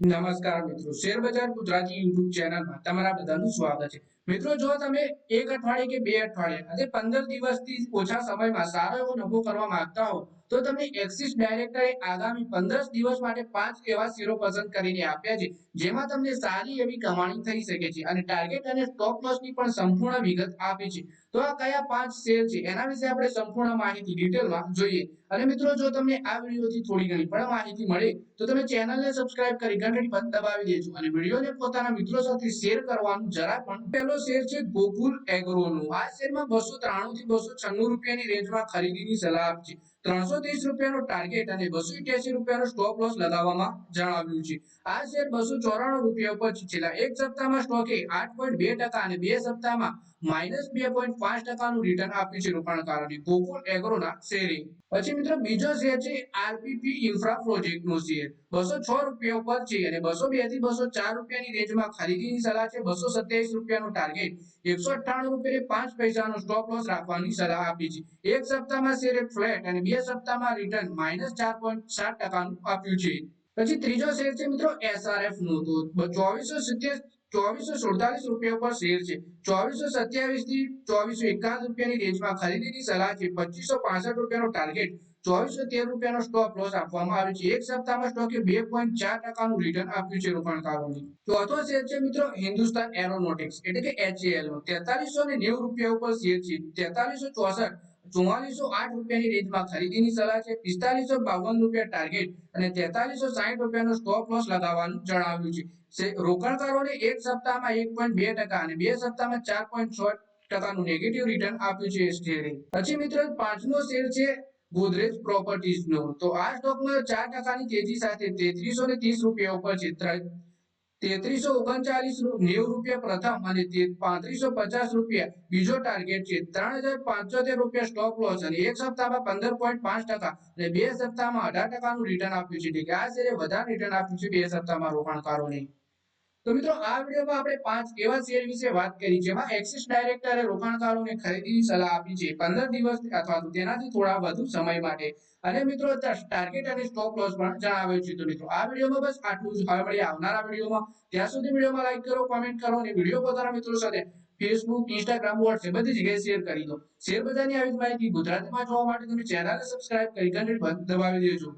નમસ્કાર મિત્રો શેર બજાર ગુજરાતી યુટ્યુબ ચેનલમાં તમારા બધાનું સ્વાગત છે. મિત્રો, જો તમે એક અઠવાડિયે કે બે અઠવાડિયે, અને પંદર દિવસથી ઓછા સમયમાં સારો એવો નફો કરવા માંગતા હો, તો તમને એક્સિસ ડાયરેક્ટરે આગામી પંદર દિવસ માટે પાંચ એવા શેરો પસંદ કરીને આપ્યા છે, જેમાં તમને સારી એવી કમાણી થઈ શકે છે અને ટાર્ગેટ અને સ્ટોપ લોસની પણ સંપૂર્ણ વિગત આપી છે. તો આ કયા પાંચ શેર છે? એના વિશે આપણે સંપૂર્ણ માહિતી ડિટેલમાં જોઈએ. અને મિત્રો, જો તમને આ વિડીયોથી થોડી ઘણી પણ માહિતી મળે, તો તમે ચેનલને સબસ્ક્રાઇબ કરી ઘંટડી બંધ દબાવી દેજો અને વિડીયોને પોતાના મિત્રો સાથે શેર કરવાનું જરા પણ પહેલો શેર છે ગોકુલ એગ્રોનું આ શેરમાં બસો ત્રાણું થી બસો છન્નું રૂપિયાની રેન્જમાં ખરીદીની સલાહ આપશે ત્રણસો ત્રીસ રૂપિયાનો ટાર્ગેટ અને બસો ઇઠ્યાસી રૂપિયાનો સ્ટોપ લોસ લગાવવામાં જણાવ્યું છે. આ શેર બસો ચોરાણું રૂપિયા ઉપર છેલ્લા એક સપ્તાહમાં સ્ટોકે આઠ પોઈન્ટ બે ટકા અને બે સપ્તાહમાં માઇનસ બે પોઈન્ટ પાંચ ટકાનું રિટર્ન આપ્યું છે રોકાણકારોને ગોકુલ એગ્રોના શેરે પછી મિત્રો બીજો શેર છે આરપીપી ઇન્ફ્રા પ્રોજેક્ટ નો શેર બસો છ રૂપિયા ઉપર છે અને બસો બેથી બસો ચાર રૂપિયાની રેન્જમાં ખરીદીની સલાહ છે. બસો સત્યાવીસ રૂપિયાનો ટાર્ગેટ એકસો અઠ્ઠાણું રૂપિયા પાંચ પૈસાનો સ્ટોપ લોસ રાખવાની સલાહ આપી છે. એક સપ્તાહમાં શેરે ફ્લેટ અને બે સપ્તાહમાં રિટર્ન માઇનસ ચાર પોઈન્ટ સાત ટકાનું આપ્યું છે. પછી ત્રીજો શેર છે મિત્રો એસઆરએફ નો. તો ચોવીસો સિત્તેર, ચોવીસો સુડતાલીસ રૂપિયા પર શેર છે. ચોવીસો સત્યાવીસથી ચોવીસો એકાવન રૂપિયાની રેન્જમાં ખરીદીની સલાહ છે. પચીસો પાસઠ રૂપિયાનો ટાર્ગેટ ચોવીસો તેર રૂપિયાનો સ્ટોપ લોસ આપવામાં આવ્યો છે. એક સપ્તાહમાં સ્ટોકે બે પોઈન્ટ ચાર ટકાનું રિટર્ન આપ્યું છે રોકાણકારોને. ચોથો શેર છે મિત્રો હિન્દુસ્તાન એરોનોટિક્સ એટલે કે એચએએલ તેતાલીસો ને નેવું રૂપિયા ઉપર શેર છે. તેતાલીસો ચોસઠ ચુમ્માલીસો આઠ રૂપિયાની રેન્જમાં ખરીદીની સલાહ છે. પિસ્તાલીસો બાવન રૂપિયા ટાર્ગેટ અને તેતાલીસો સાહીઠ રૂપિયાનો સ્ટોપ લોસ લગાવવાનું જણાવ્યું છે. રોકાણકારોને એક સપ્તાહમાં એક પોઈન્ટ બે ટકા અને બે સપ્તાહમાં ચાર પોઈન્ટ છ ટકાનું નેગેટિવ રિટર્ન આપ્યું છે શેરે પછી મિત્રો, પાંચમો શેર છે ગોદરેજ પ્રોપર્ટીઝ નો. તો આ સ્ટોકમાં ચાર ટકાની તેજી સાથે તેત્રીસો ને ત્રીસ રૂપિયા ઉપર છે તેત્રીસો ઓગણચાલીસ નેવું રૂપિયા પ્રથમ અને પાંત્રીસો પચાસ રૂપિયા. બીજો ટાર્ગેટ છે ત્રણ હજાર પાંચોતેર રૂપિયા સ્ટોપ લોસ અને એક સપ્તાહમાં પંદર પોઈન્ટ પાંચ ટકા અને બે સપ્તાહમાં અઢાર ટકાનું રિટર્ન આપ્યું છે. કે આ શેરે વધારે રિટર્ન આપ્યું છે બે સપ્તાહમાં રોકાણકારોને. તો મિત્રો, આ વિડીયોમાં આપણે પાંચ એવા શેર વિશે વાત કરી, જેમાં એક્સિસ ડાયરેક્ટરે રોકાણકારોને ખરીદીની સલાહ આપી છે પંદર દિવસ અથવા તેનાથી થોડા વધુ સમય માટે. અને મિત્રો ટાર્ગેટ અને સ્ટોપ લોસ પણ જણાવ્યો છે. તો મિત્રો, આ વિડીયોમાં બસ આટલું જ. હવે મળીએ આવનારા વિડીયોમાં. ત્યાં સુધી વિડીયોમાં લાઈક કરો કોમેન્ટ કરો અને વીડિયો પોતાના મિત્રો સાથે ફેસબુક ઇન્સ્ટાગ્રામ વોટ્સએપ બધી જગ્યાએ શેર કરી દો. શેર બજારની આવી માહિતી ગુજરાતીમાં જોવા માટે તમે ચેનલને સબસ્ક્રાઇબ કરી ઘંટી દબાવી દેજો.